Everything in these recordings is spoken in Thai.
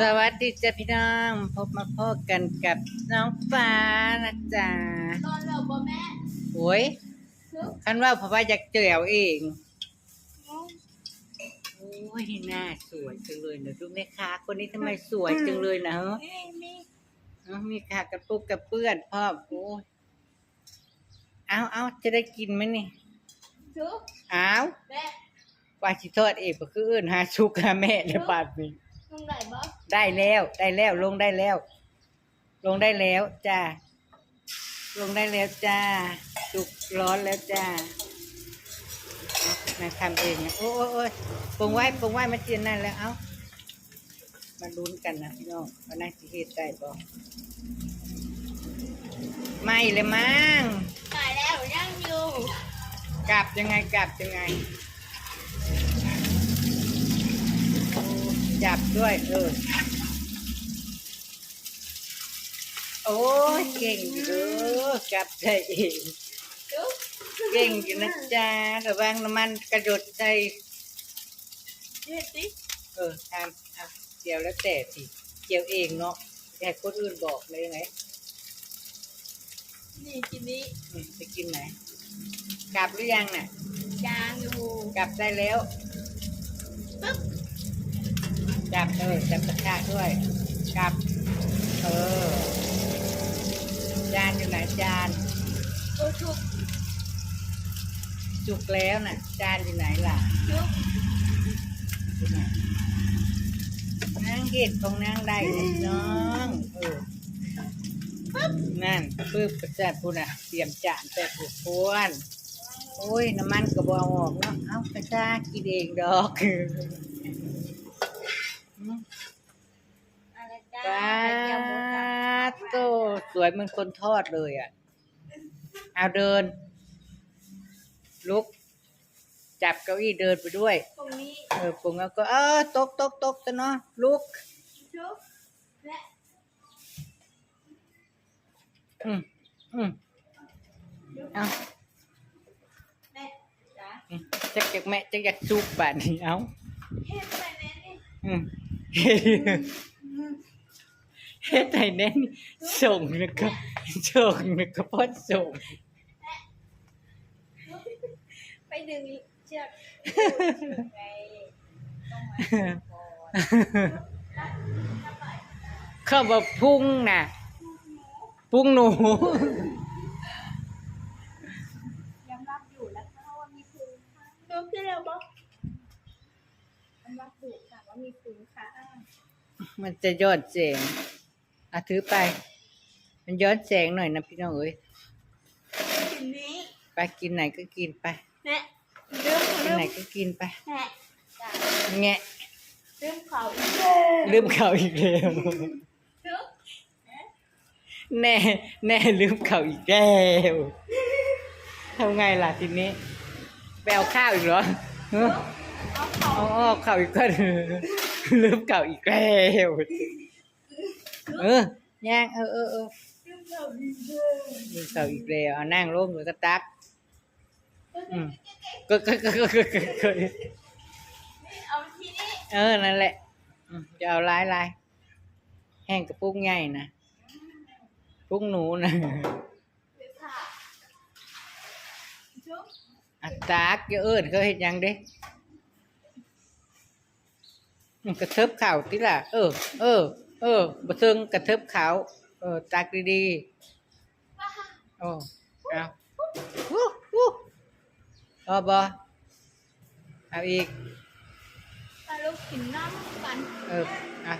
สวัสดีจ้ะพี่น้องพบมาพบกันกับน้องฟ้านะจ๊ะนอนแล้วบ่แม่โอ้ยซึกคันว่าเพราะว่าอยากเจอเอาเองโอ้ยหน้าสวยจังเลยนะดูแม่ค้าคนนี้ทำไมสวยจังเลยนะเฮ้นี่มีเอ้ามีขากระปุกกระเปื้อนพ่อโอ้ยเอาเอาจะได้กินไหมนี่ซึกเอาแม่ว่าชิทอดเองก็คือเอื่นหาชุกหาแม่ในบาดนี้ มึงไหนบ่ได้แล้ว ได้แล้ว ลงได้แล้ว ลงได้แล้วจ้าลงได้แล้วจ้าจุกร้อนแล้วจ้าเอามาทำเองนะโอ้โอ้โอ้ยปรุงไว้ปรุงไว้มาเจียนนั่นแล้ว เอามาลุ้นกันนะพี่น้องว่าน่าจะเฮ็ดได้บ่ไม่เลยมั้งตายแล้วยังอยู่ กลับยังไงกลับยังไงโอ้ จับด้วย เออ โอ้ยเก่งอยู่เด้อกลับใจเองซึกเก่งอยู่นะจ๊ะระวังน้ำมันกระโดดใจเฮ็ดดิเออทำอะเกี่ยวแล้วแต่สิเกี่ยวเองเนาะแต่คนอื่นบอกเลยไงนี่กินนี้อืมจะกินไหน กลับหรือยังน่ะยางอยู่ กลับได้แล้วปึ๊บ จับเออจับตะกร้าด้วยกลับเออจานอยู่ไหนจานโอ้ชุกจุกแล้วน่ะ จานอยู่ไหนล่ะชุกอยู่ไหนนางเห็ดของนางได้เลยน้องเออปึ๊บนั่นปึ๊บกระจัดพูน่ะเตรียมจานแต่ผูกพวนโอ้ยน้ำมันกระบเอาออกเนาะเอ้ากระชากินเองดอกอืม อะไรจ้าป้าเดี๋ยวหมดละโตสวยเหมือนคนทอดเลยอะ เอาเดิน ลุก จับเก้าอี้เดินไปด้วย ตรงนี้เออปุงแล้วก็ เออตกตกตกจะเนาะลุก ชุกและอืมอืมเอาแม่จ้าอืมจักอยากแม่จักอยากซุปบ้านนี้เอาเฮ็ดไปแม่นี่อืม เฮ็ดไห้แน่นส่งนะก็ส่งนะก็พอส่ง ไปดึงเชือกไงต้องมาก่อนเขาบอกพุ่งน่ะ พุ่งหนูยอมรับอยู่แล้วค่ะว่ามีคุณค่าดูขึ้นแล้วบ่ยอมรับอยู่ค่ะว่ามีคุณค่ามันจะย้อนแสง อะถือไป มันย้อนแสงหน่อยนะพี่น้องเอ้ยทีนี้ไปกินไหนก็กินไปแม่เรื่องกินเรื่องไหนก็กินไปแม่จ้ะแงะเรื่องเขาอีกลืมเขาอีกแล้วเรื่องแน่แน่ลืมเขาอีกแล้วทำไงล่ะทีนี้ไปเอาข้าวอีกเหรอฮะเอาเขาเอาออกเขาอีกก็ลืมเขาอีกแล้ว เออย่างเออเออเออเรื่องเขาอีกเรื่องลืมเขาอีกแล้วเอานั่งลงหรือก็ตักอืมก็ก็ก็ก็ก็ก็ เอาทีนี้เออนั่นแหละอืมจะเอาลายลายแห้งกับปุ้งใหญ่นะปุ้งหนูนะเดี๋ยวค่ะจุ๊บอัตตากอย่าเอิ้นเขาเห็นยังเด้มันกระเทิบเข่าติล่ะเออเออเออบะเทิงกระเทิบเขาเออตักดีๆโอ้เอาวู้วู้พอบอเอาอีกปลาลูกกินน้ำกันเอออะ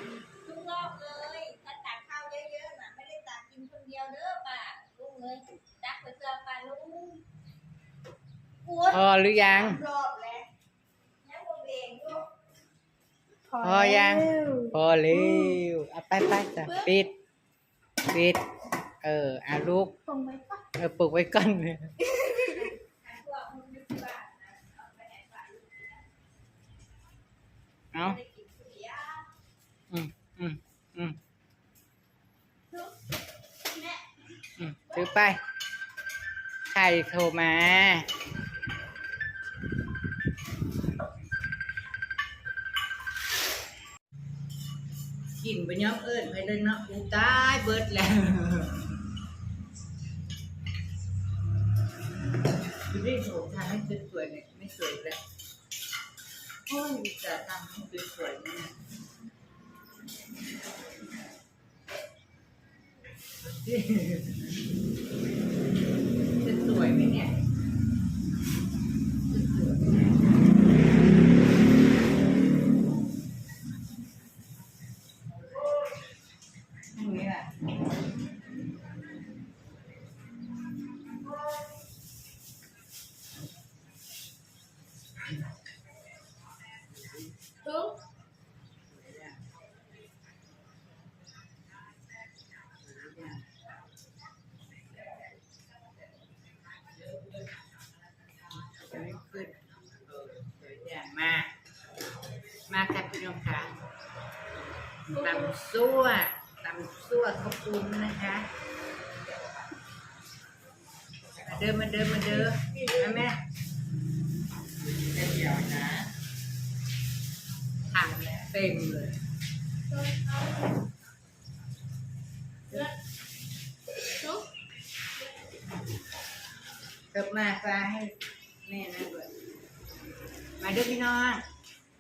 ทุกรอบเลยถ้าตักข้าวเยอะๆน่ะไม่ได้ตักกินคนเดียวเด้อป่าลุงเลยตักไปเจอป่าลุงปวดพอหรือยังรอบแล้วยังบ่เบ่งอยู่ พอยัง พอเร็วเอาไปไปจ้ะปิด ปิด เอออาลูกตรงไหมปะเออปลูกไว้ก่อนเลยพวกมึงอยู่ที่บ้านนะเอาไปไหนป่าลูกเอาไม่ได้กินเสียอืมอืมอืมทุกแม่อืมถือไป ใครโทรมา ไปย้อมเอิญไปเลยเนาะกูตายเบิดแล้วดูดิโหทำให้สวยๆเนี่ยไม่สวยแล้วโอ้ยจะทำให้สวยๆเนี่ย ตำซั่วตำซั่วข้าวปุ้นนะคะมาเดินมาเดินมาเดินมาแม่เดี๋ยวนะถังเต็มเลยต้นเอาลูกเติบมาฟ้าให้แม่นะด้วยมาเด้อพี่น้อง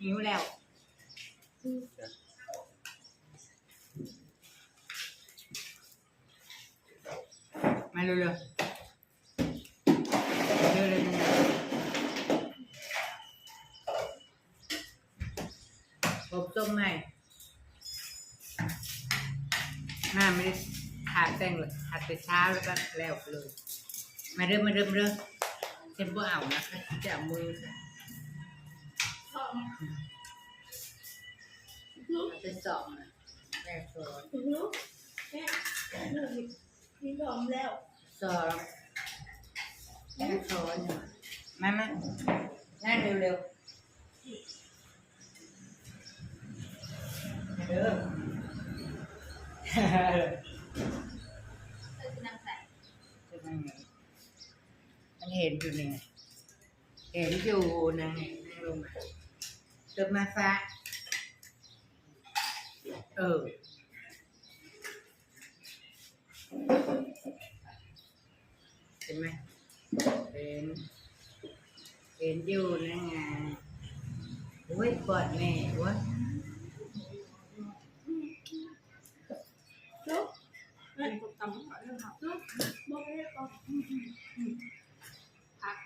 หิวแล้ว มาเร็วๆเร็วๆเร็วๆผมต้มใหม่หน้าไม่ได้ทาแป้งเลยทาแต่เช้าแล้วก็แล้วไปเลย มาเริ่มมาเริ่มเริ่มเช่นพวกเอานะคะจะเอามือค่ะหอมลูกเอาไปสองนะแม่สอน ลูกแม่ลูกมีหอมแล้วสองแม่สอนมามานั่งเร็วๆมาเด้อเออจะนำใส่จะนั่งไงมันเห็นอยู่นี่ไงเห็นอยู่นะไงนั่งลงมาเติมมาฟ้าเออ เห็นไหมเห็นเห็นอยู่นะไงโอ้ยกอดแม่โอ้ยลูกแม่ตำขอเรื่องลูกบอกไม่ได้ก่อนผัก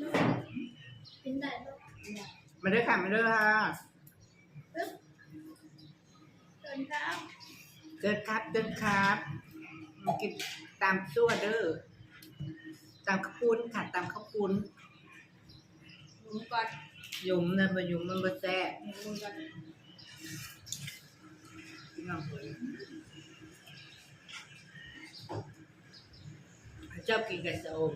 ลูกกินได้ลูกมาเด้อค่ะมาด้ค่ะ ดินครับเดินครับมากินตามซั่วเด้อตามข้าวปุ้นค่ะตามข้าวปุ้นหมูก่อนหยุ่มนะมาหยุ่มมันบ่แซ่บหมูก่อนพี่น้องเอ้ยชอบกินกับโซม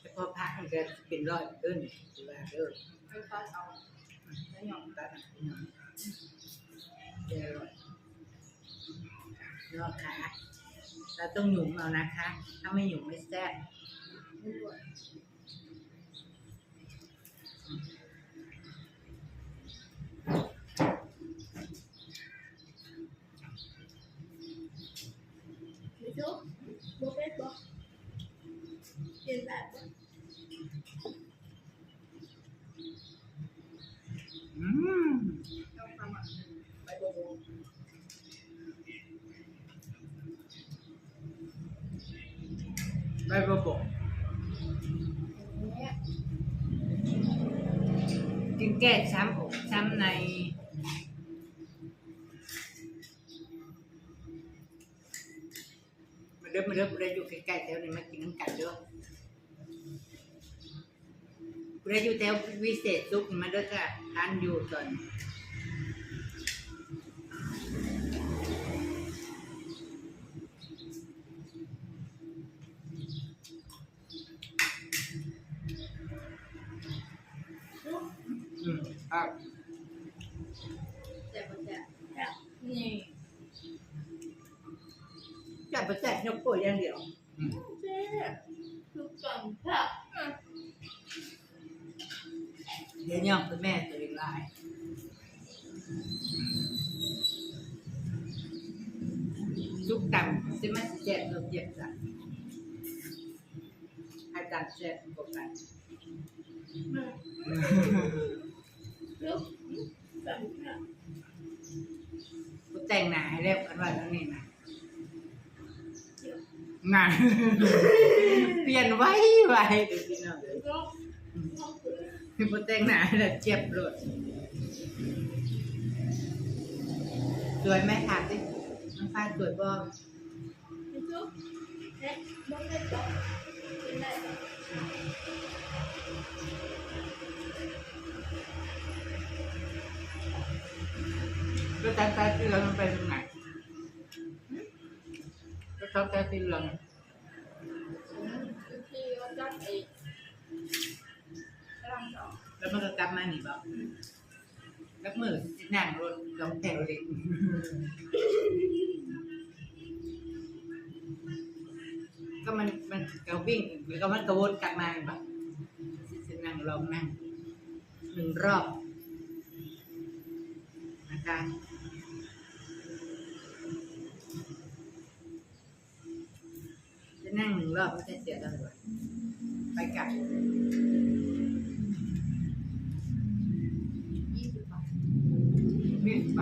แต่พอพักมันจะเป็นร้อยขึ้นดูแลเด้อ ไปก่อนเอาไม่ยอมตัดเดี๋ยวรอยยอดขาเราต้องหยุ่มเอานะคะ ถ้าไม่หยุ่มไม่แซ่บหมูก่อนไม่ชุบบอกเป็ดบอกกินได้บอก อืม ต้องทำอะไปโบโบ ใบบัวบกเนี่กินแก้ช้ำอกช้ำใน มาเด้อมาเด้อมาเด้อยู่ใกล้ๆแถวนี้มากินน้ำกันเด้อมาเด้อยู่แถววิเศษสุขมาเด้อค่ะทานอยู่ก่อน ครับแต่บนแต่นี่จับประแจกยกโป้อย่างเดียวเจ๊ลูกจก่อนค่ะเดี๋ยวย่องคือแม่ตัวเองหลายจุกต่ำสิมันสิเจ็บตัวเจ็บจ้ะให้ตัดเจ็บกว่ากันลู กก่อนค่ะกูแต่งหน้าให้เรียบกันว่าแล้วนี่นะหน้าเปลี่ยนไว้ไว้เดี๋ยวพี่น้องเดี๋ยวลูกพี่กูแต่งหน้าให้แล้วเจ็บเลยสวยไหมถามสิน้องฟ้าสวยบ่ลูกเอ๊ะลูกได้ก่อนกินได้ ก่อนก็ตาตาสีเหลืองมันเป็นยังไงก็ชอบตาสีเหลืองที่ว่าจัดเองกำลังสองแล้วมันก็กลับมาหนีบ่แล้วมือนั่งรถลงแถวเล็กก็มันมันก็วิ่งหรือก็มันกระวนกลับมาเห็นปะสินั่งลองนั่งหนึ่งรอบ นะคะจะนั่งหนึ่งรอบไม่ใช่เสียเท่าไหร่ไปกลับยี่สิบบาทวิ่งไป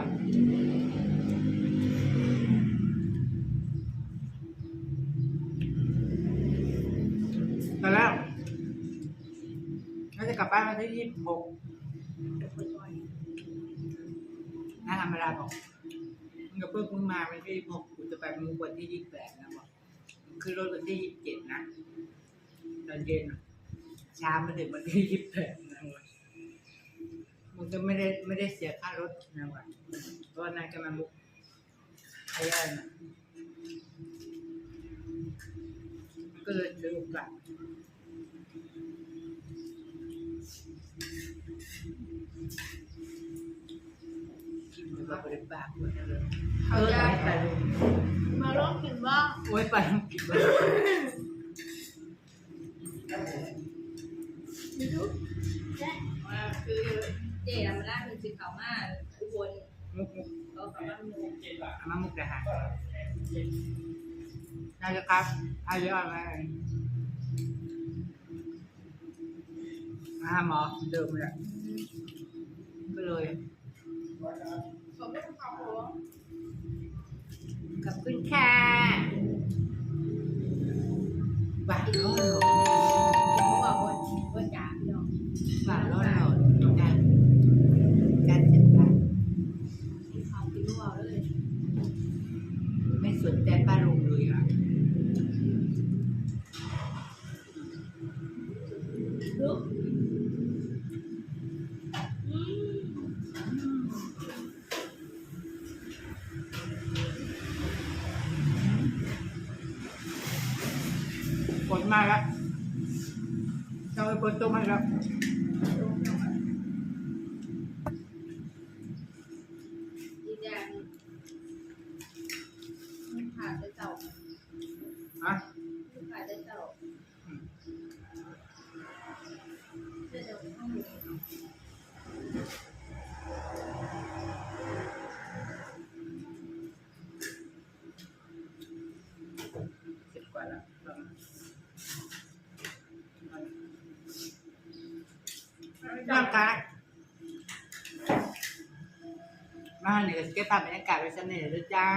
ตอนแรกเราจะกลับบ้านวันที่ยี่สิบหก น้าธรรมดาบอกมึงกับเพื่อนมึงมาวันที่ยี่สิบหกกูจะไปมึงวันที่ยี่สิบแปดนะบอกคือรถวันที่ยี่สิบเจ็ดนะตอนเย็นเช้ามาถึงวันที่ยี่สิบแปดนะว้ยมึงก็ไม่ได้ไม่ได้เสียค่ารถนะวะเพราะว่านายกำลังบุกไอ้ยันนะก็เลยถือโอกาส กินแบบบริปากหมดเลยเออไปไปมาลองกินบ้างโอ้ยไปกินเลยไม่รู้แจ๊มาคือเจ๊มาล่าเป็นสิเขามาอุบลมุกมุกเขาเขาว่ามุกเอามามุกเดี๋ยวหาน่าจะครับอาเยอะไหมมาหาหมอเดิมเลยก็เลย ขอบคุณค่ะบ้าร้อนหลกินเพราะว่าว่าวันจ่าพี่น้องบ้าร้อนหลการการจัดการกินข้าวกินรัวเลย ไม่สนใจป้าลุงเลยอะ ร่างกายมาเหนือเก็บภาพบรรยากาศไว้เสนอด้วยจ้า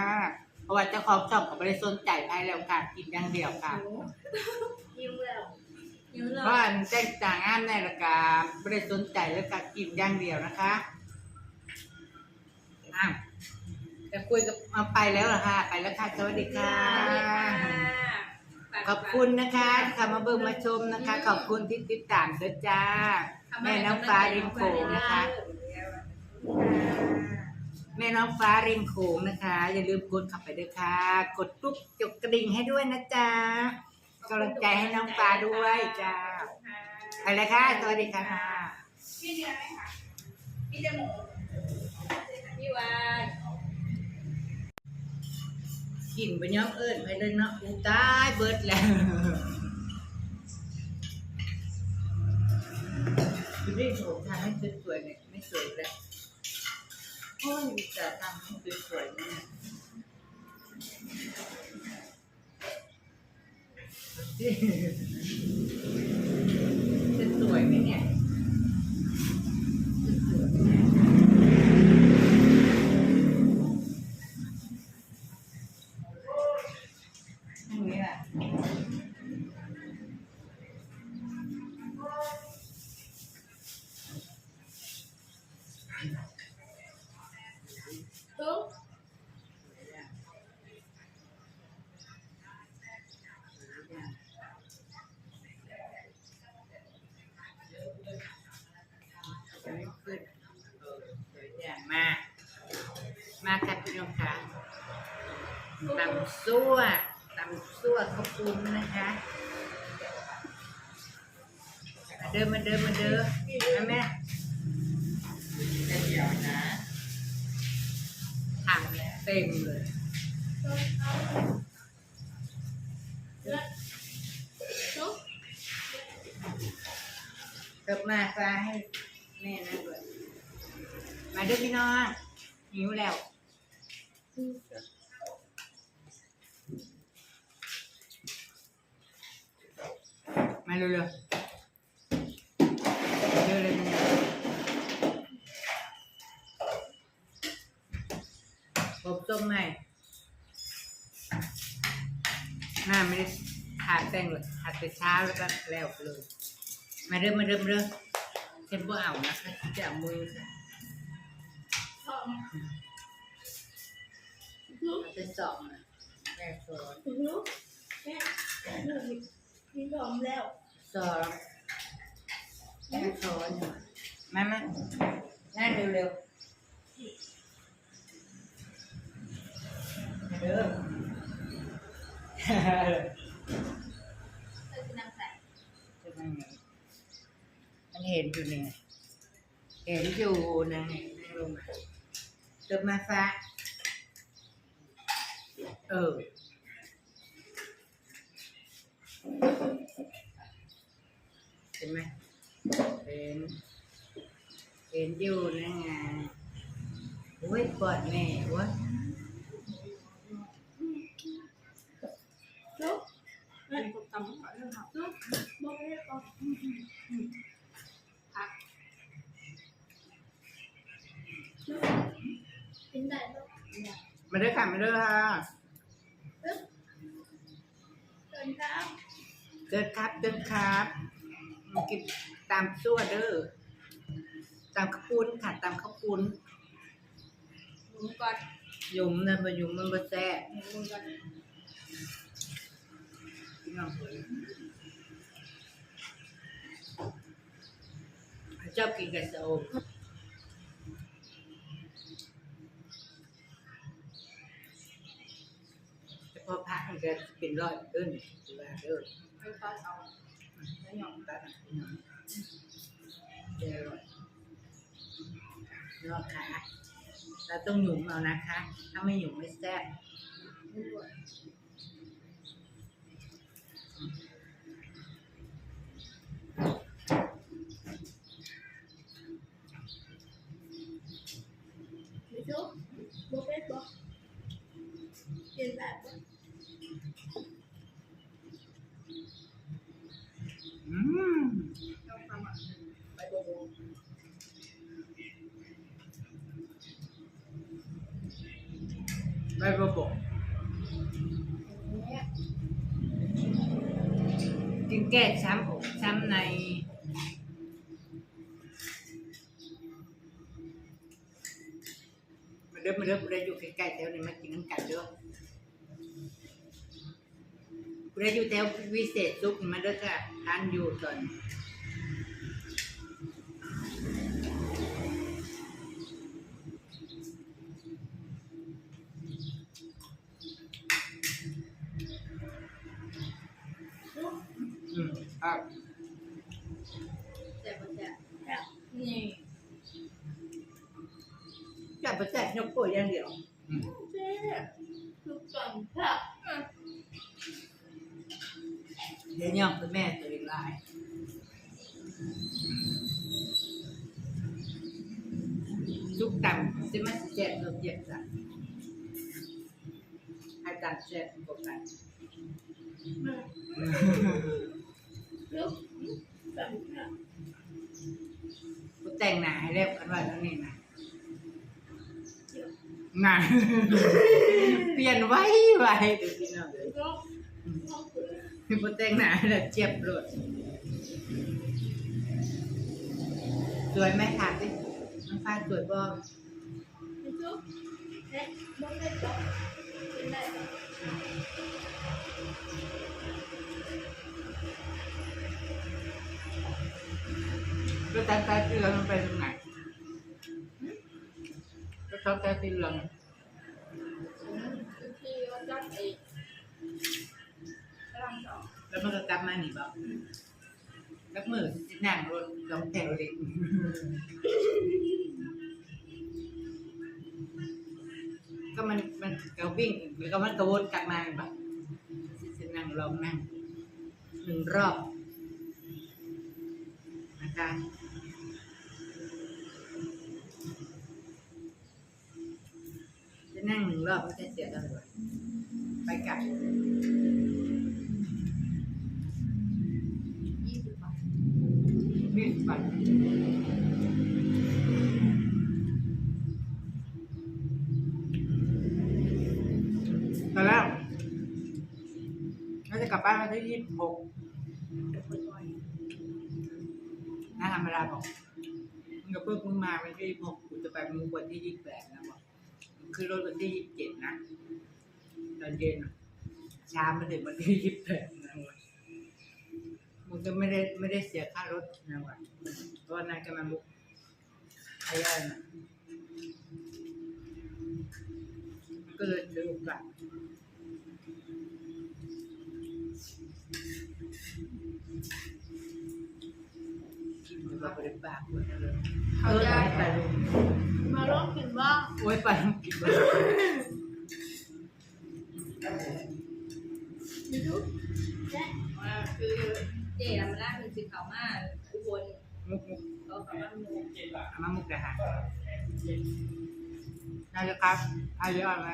เพราะว่าเจ้าของช่องก็ไม่ได้สนใจใครแล้วค่ะกินอย่างเดียวค่ะยิ้มแล้วยิ้มแล้เพวราะอันแจ้งจ่างงานในรายการไม่ได้สนใจแล้วก็กินอย่างเดียวนะคะอ้าวจะคุยกับเอาไปแล้วเหรอคะไปแล้วค่ะสวัสดีค่ะขอบคุณนะคะที่เข้ามาเบิ่งมาชมนะคะ ขอบคุณที่ติดตามด้วยจ้า แม่น้องฟ้าริมโขงนะคะ แม่น้องฟ้าริมโขงนะคะ อย่าลืมกดเข้าไปด้วยค่ะ กดตุ๊กจกกระดิ่งให้ด้วยนะจ๊ะกำลังใจให้น้องฟ้าด้วยจ้าไปเลยค่ะสวัสดีค่ะพี่เดียไหมคะพี่จมูพี่วานกินไปย้อมเอิญไปเลยเนาะอูตายเบิดแล้ว ดิโหทำให้สวยๆเนี่ยไม่สวยแล้วโอ้ยจะทำให้สวยๆเนี่ยจะสวยไหมเนี่ย ตำซั่วตำซั่วข้าวปุ้นนะคะมาเดินมาเดินมาเดินนะแม่เดี๋ยวนะถังเต็มเลยลูกเติบมาฟ้าให้แม่นั่งด้วยมาเด้อพี่น้องหิวแล้ว มาเร็วๆเร็วๆเลยนะผมต้มใหม่หน้าไม่ได้ทาแป้งเลยทาแต่เช้าแล้วก็แล้วไปเลย มาเริ่มมาเริ่มเริ่มเช่นพวกเอานะคะจะเอามือค่ะสองลูกเอาไปสองนะแม่สอน ลูกแม่ลูกมีสองแล้วสองแม่สอนมามานั่งเร็วๆมาเริ่มเธอจะนำใส่จะนั่งไงมันเห็นอยู่นี่ไงเห็นอยู่นะไงนั่งลงมาเติมมาฟ้าเออ เห็นไหมเห็นเห็นอยู่นะไงโอ้ยกอดแม่วะลูกแม่ทำก่อนเลยค่ะลูกบอกให้ก่อนพักกินได้ลูกมาเด้อค่ะมาเด้อค่ะเดินข้าม เดินครับเดินครับมากินตามซั่วเด้อตามข้าวปุ้นค่ะตามข้าวปุ้นหมุนก่อนหยุ่มนะมาหยุ่มมันบ่แซ่บหมุนก่อนพี่น้องเอ้ยชอบกินกับโซมแต่พอพักมันก็เป็นร้อยขึ้นว่าเด้อไปก่อนเอาไม่ยอมตัดเดี๋ยวอร่อยรอค่ะเราต้องหยุ่มเอานะคะ ถ้าไม่หยุ่มไม่แซ่บหมุนก่อนไม่ชุบอกเป็ดบอกกินได้ปะอืม ต้องทำอะไปโบโบ ใบบัวบกเนี่ยกินแก้ช้ำอกช้ำในมาเด้อมาเด้อมาเด้ออยู่ใกล้ๆแถวนี้มากินน้ำกันเด้อมาเด้ออยู่แถววิเศษสุขมาเด้อค่ะทานอยู่ตอน ครับแต่มันจะแบบนี่จับประแจกยกโป้ยอย่างเดียวเจ๊ลูกก่อนค่ะเดี๋ยวย่องคุณแม่ตัวอีกหลายซุกต่ำสิมาสิเจ็บเราเจ็บจ้ะให้ต่ำเจ็บกว่ากันลู กแบบนี้กูแต่งหน้าให้เรียบกันว่าแล้วนี่นะหน้าเปลี่ยนไว้ไว้เดี๋ยวพี่น้องเดี๋ยวลูกพี่กูแต่งหน้าให้แล้วเจ็บเลยสวยไหมถามดิน้องฟ้าสวยบ่ลูกเอ๊ะลูกได้จบกินได้ ก็แต่แต่สีเหลืองมันเป็นยังไงก็ชอบแต่สีเหลืองที่ว่าจับเองกำลังสองแล้วมันก็กลับมาหนีบอกกับมือสินั่งรถลงแถวเล็กก็มันมันก็วิ่งแล้วก็มันกระวนกลับมาเห็นปะสินั่งลองนั่งหนึ่งรอบนะคะจะ นั่งหนึ่งรอบไม่ใช่เสียกันเลยไปกลับยี่สิบบาทวิ่งไปตอนแรกเราจะกลับบ้านวันที่ยี่สิบหกน้าธรรมดาบอกมึงกับเพื่อนมึงมาวันที่ยี่สิบหกกูจะไปมึงวันที่ยี่สิบแปดนะบอก คือรถวันที่ยี่สิบเจ็ดนะ ตอนเย็นเช้ามาถึงวันที่ยี่สิบแปดนะว้ยมึงก็ไม่ได้ไม่ได้เสียค่ารถนะวะเพราะว่านกำลังบุกไอ้ยันนะก็เลยซื้อโอกาสกินแบริปากหมดเลย เออไปลงมาลองกินบ้างโอ้ยไปลงกินเลยมีลูกแจ๊ว่าคือเจ๊มาล่าเป็นสีขาวมากอุบลมุกมุกก็ขาวมากมุกเอามามุกเลยค่ะน่าจะครับเอาเยอะไหม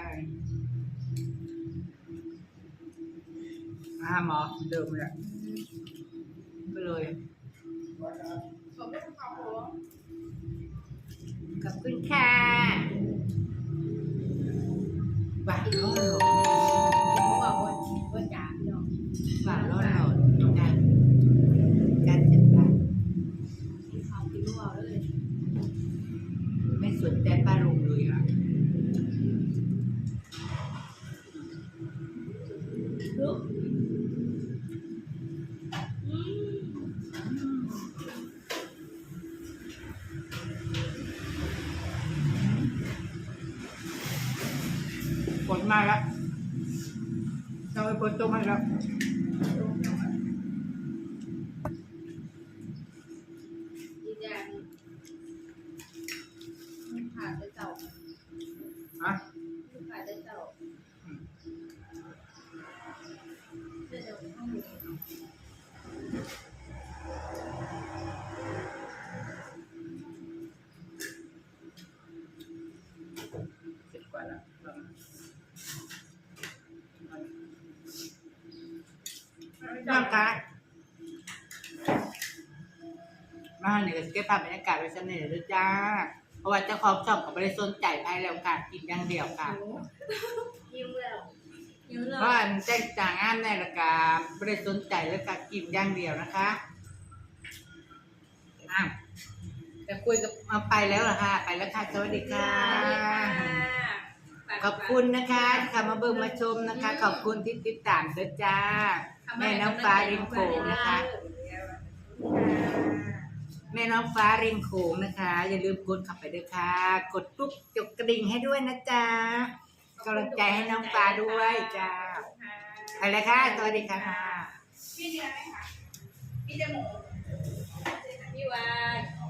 อ่าหมอเดิมเลยก็เลยผมไม่ต้องขาวหัว ขอบคุณค่ะบ้าร้อนหลกินเพราะว่าวันวันจ๋าพี่น้องบ้าร้อนหลก มาแล้วเราไปฝนตกมาแล้ว รรยากาศไว้เสนอด้วยจ้า เพราะว่าเจ้าของช่องก็ไม่ได้สนใจภายแล้วค่ะกินอย่างเดียวค่ะยิ้มแล้วยิ้มแล้เพวราะอันแจ้งจ่างงานในรายการไม่ได้สนใจแล้วก็กินอย่างเดียวนะคะอ้าวจะคุยกับเอาไปแล้วเหรอคะ ไปแล้วค่ะสวัสดีค่ะขอบคุณนะคะที่เข้ามาเบิ่งมาชมนะคะ ขอบคุณที่ติดตามด้วยจ้าแม่น้องฟ้าริมโขงนะคะ แม่น้องฟ้าริมโขงนะคะ อย่าลืมกดเข้าไปด้วยค่ะ กดปุ๊บจกกระดิ่งให้ด้วยนะจ๊ะกำลังใจให้น้องฟ้าด้วยจ้าไปเลยค่ะสวัสดีค่ะพี่เดียไหมคะพี่เดมูพี่วาน